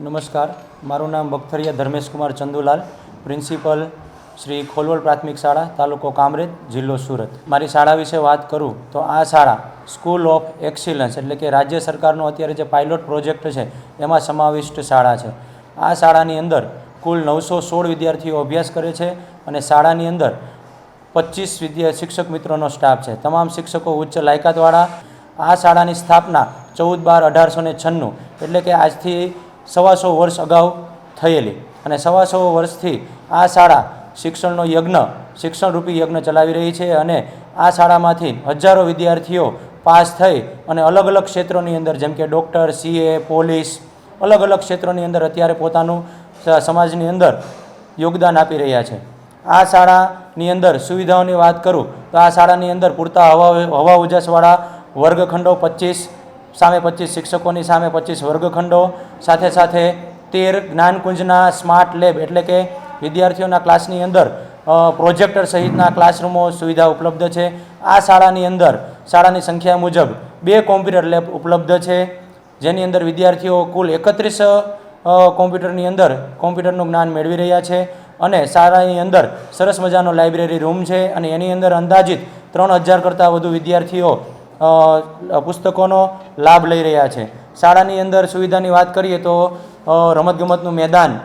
નમસ્કાર. મારું નામ બખથરિયા ધર્મેશકુમાર ચંદુલાલ, પ્રિન્સિપલ શ્રી ખોલવડ પ્રાથમિક શાળા, તાલુકો કામરેજ, જિલ્લો સુરત. મારી શાળા વિશે વાત કરું તો આ શાળા સ્કૂલ ઓફ એક્સિલન્સ એટલે કે રાજ્ય સરકારનો અત્યારે જે પાયલોટ પ્રોજેક્ટ છે, એમાં સમાવિષ્ટ શાળા છે. આ શાળાની અંદર કુલ નવસો સોળ વિદ્યાર્થીઓ અભ્યાસ કરે છે અને શાળાની અંદર પચીસ વિદ્યા શિક્ષક મિત્રોનો સ્ટાફ છે. તમામ શિક્ષકો ઉચ્ચ લાયકાતવાળા. આ શાળાની સ્થાપના ચૌદ બાર અઢારસો ને છન્નું. એટલે કે આજથી સવાસો વર્ષ અગાઉ થયેલી. અને સવાસો વર્ષથી આ શાળા શિક્ષણનો યજ્ઞ, શિક્ષણરૂપી યજ્ઞ ચલાવી રહી છે અને આ શાળામાંથી હજારો વિદ્યાર્થીઓ પાસ થઈ અને અલગ અલગ ક્ષેત્રોની અંદર, જેમ કે ડૉક્ટર, સીએ, પોલીસ, અલગ અલગ ક્ષેત્રોની અંદર અત્યારે પોતાનું સમાજની અંદર યોગદાન આપી રહ્યા છે. આ શાળાની અંદર સુવિધાઓની વાત કરું, તો આ શાળાની અંદર પૂરતા હવા હવા ઉજાસવાળા વર્ગખંડો પચીસ સામે પચીસ શિક્ષકોની સામે પચીસ વર્ગખંડો, સાથે સાથે તેર જ્ઞાનકુંજના સ્માર્ટ લેબ એટલે કે વિદ્યાર્થીઓના ક્લાસની અંદર પ્રોજેક્ટર સહિતના ક્લાસરૂમો સુવિધા ઉપલબ્ધ છે. આ શાળાની અંદર, શાળાની સંખ્યા મુજબ બે કોમ્પ્યુટર લેબ ઉપલબ્ધ છે, જેની અંદર વિદ્યાર્થીઓ કુલ એકત્રીસ કોમ્પ્યુટરની અંદર કોમ્પ્યુટરનું જ્ઞાન મેળવી રહ્યા છે અને શાળાની અંદર સરસ મજાનો લાઇબ્રેરી રૂમ છે અને એની અંદર અંદાજિત ત્રણ હજાર કરતાં વધુ વિદ્યાર્થીઓ પુસ્તકોનો લાભ લઈ રહ્યા છે. શાળાની અંદર સુવિધાની વાત કરીએ તો રમતગમતનું મેદાન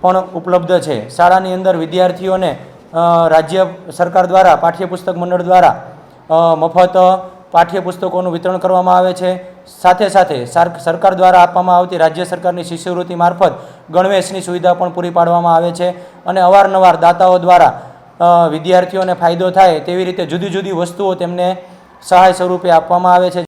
પણ ઉપલબ્ધ છે. શાળાની અંદર વિદ્યાર્થીઓને રાજ્ય સરકાર દ્વારા, પાઠ્યપુસ્તક મંડળ દ્વારા મફત પાઠ્યપુસ્તકોનું વિતરણ કરવામાં આવે છે. સાથે સાથે સાર- સરકાર દ્વારા આપવામાં આવતી રાજ્ય સરકારની શિષ્યવૃત્તિ મારફત ગણવેશની સુવિધા પણ પૂરી પાડવામાં આવે છે અને અવારનવાર દાતાઓ દ્વારા વિદ્યાર્થીઓને ફાયદો થાય તેવી રીતે જુદી જુદી વસ્તુઓ તેમને સહાય સ્વરૂપે આપવામાં આવે છે.